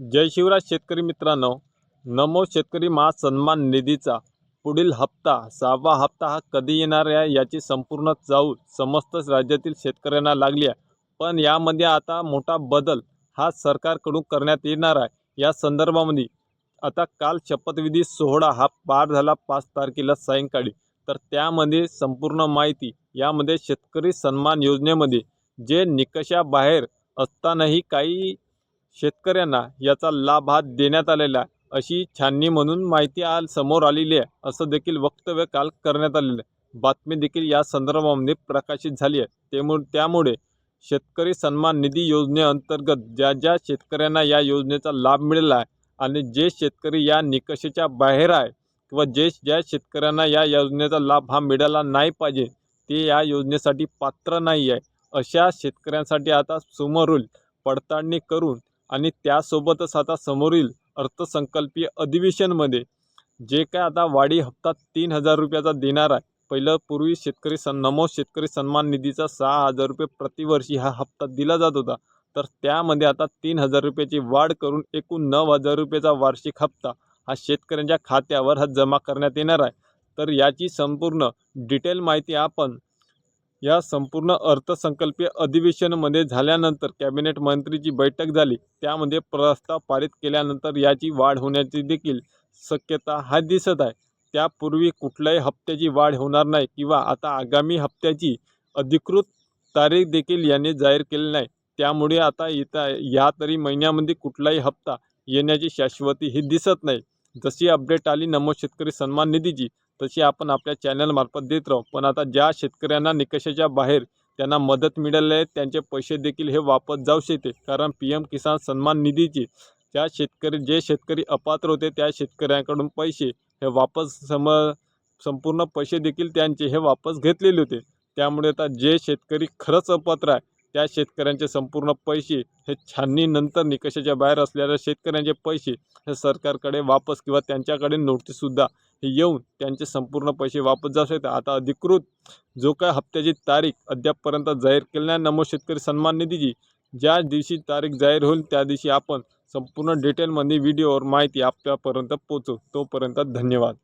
जय शिवराज शेतकरी मित्रांनो. नमो शेतकरी महासन्मान निधीचा पुढील हप्ता सहावा हप्ता हा कधी येणार आहे याची संपूर्ण चाहूल समस्त राज्यातील शेतकऱ्यांना लागली आहे. पण यामध्ये आता मोठा बदल हा सरकारकडून करण्यात येणार आहे. या संदर्भामध्ये आता काल शपथविधी सोहळा हा पार झाला पाच तारखेला सायंकाळी. तर त्यामध्ये संपूर्ण माहिती यामध्ये शेतकरी सन्मान योजनेमध्ये जे निकषाबाहेर असतानाही काही शेतकऱ्यांना याचा लाभ हा देण्यात आलेला आहे अशी छाननी म्हणून माहिती आज समोर आलेली आहे असं देखील वक्तव्य काल करण्यात आलेलं आहे. बातमी देखील या संदर्भामध्ये प्रकाशित झाली आहे. त्यामुळे त्यामुळे शेतकरी सन्मान निधी योजनेअंतर्गत ज्या ज्या शेतकऱ्यांना या योजनेचा लाभ मिळाला आहे आणि जे शेतकरी या निकषेच्या बाहेर आहे किंवा जे ज्या शेतकऱ्यांना या योजनेचा लाभ हा मिळाला नाही पाहिजे ते या योजनेसाठी पात्र नाही आहे अशा शेतकऱ्यांसाठी आता सुमरूल पडताळणी करून आणि त्यासोबतच आता समोरील अर्थसंकल्पीय अधिवेशनमध्ये जे काय आता वाढी हप्ता तीन हजार रुपयाचा देणार आहे. पहिलं पूर्वी शेतकरी सन नमो शेतकरी सन्मान निधीचा सहा हजार रुपये प्रतिवर्षी हा हप्ता दिला जात होता. तर त्यामध्ये आता तीन हजार रुपयाची वाढ करून एकूण नऊ हजार रुपयाचा वार्षिक हप्ता हा शेतकऱ्यांच्या खात्यावर हा जमा करण्यात येणार आहे. तर याची संपूर्ण डिटेल माहिती आपण या संपूर्ण अर्थसंकल्पीय अधिवेशनामध्ये झाल्यानंतर कॅबिनेट मंत्रीची बैठक झाली. त्यामध्ये प्रस्ताव पारित केल्यानंतर याची वाढ होण्याची देखील शक्यता हा दिसत आहे. त्यापूर्वी कुठल्याही हप्त्याची वाढ होणार नाही किंवा आता आगामी हप्त्याची अधिकृत तारीख देखील याने जाहीर केली नाही. त्यामुळे आता येता या तरी महिन्यामध्ये कुठलाही हप्ता येण्याची शाश्वती ही दिसत नाही. जशी अपडेट आली नमो शेतकरी सन्मान निधीची तशी आपण आपल्या चॅनलमार्फत देत राहू. पण आता ज्या शेतकऱ्यांना निकषाच्या बाहेर त्यांना मदत मिळाली आहे त्यांचे पैसे देखील हे वापस जाऊ शकते. कारण पी एम किसान सन्मान निधीची ज्या शेतकरी जे शेतकरी अपात्र होते त्या शेतकऱ्यांकडून पैसे हे वापस सम संपूर्ण पैसे देखील त्यांचे हे वापस घेतलेले होते. त्यामुळे आता जे शेतकरी खरंच अपात्र आहे त्या शेतकऱ्यांचे संपूर्ण पैसे हे छाननीनंतर निकषाच्या बाहेर असलेल्या शेतकऱ्यांचे पैसे हे सरकारकडे वापस किंवा त्यांच्याकडे नोटीससुद्धा हे येऊन त्यांचे संपूर्ण पैसे वापस जाऊ शकतात आता अधिकृत जो काय हप्त्याची तारीख अद्यापपर्यंत जाहीर केली नाही. नमो शेतकरी सन्मान निधीची ज्या दिवशी तारीख जाहीर होईल त्या दिवशी आपण संपूर्ण डिटेलमध्ये व्हिडिओवर माहिती आपल्यापर्यंत पोचू तोपर्यंत धन्यवाद.